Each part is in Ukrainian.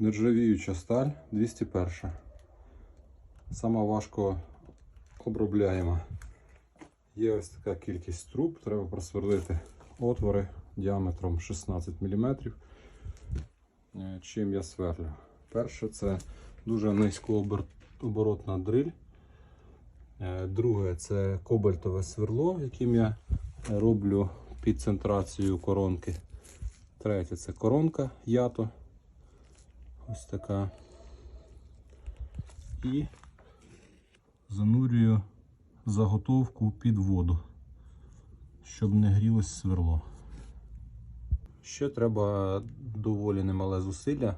Нержавіюча сталь 201. Сама важко обробляєма. Є ось така кількість труб, треба просверлити отвори діаметром 16 мм. Е, Чим я сверлю? Перше це дуже низькооборотна дриль. Е, Друге це кобальтове сверло, яким я роблю під центрацію коронки. Третє це коронка ято. Ось така. І занурюю заготовку під воду, щоб не грілось сверло. Ще треба доволі немале зусилля,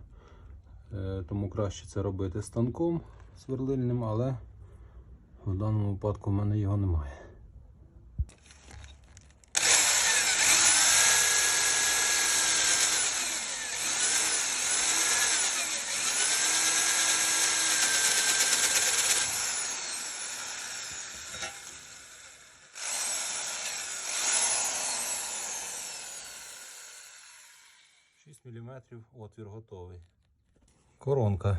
е, тому краще це робити станком сверлильним, але в даному випадку в мене його немає. Шість мм отвір готовий. Коронка.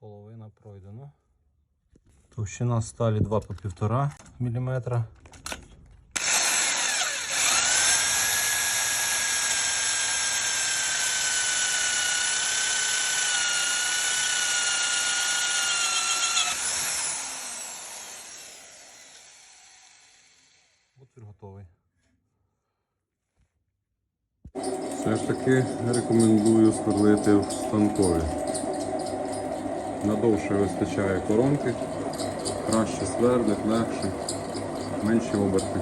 Половина пройдена. Товщина сталі 2 по 1,5 мм. Отвір готовий. Все ж таки рекомендую сверлити в станкові. Надовше вистачає коронки, краще свердить, легше, менші оберти.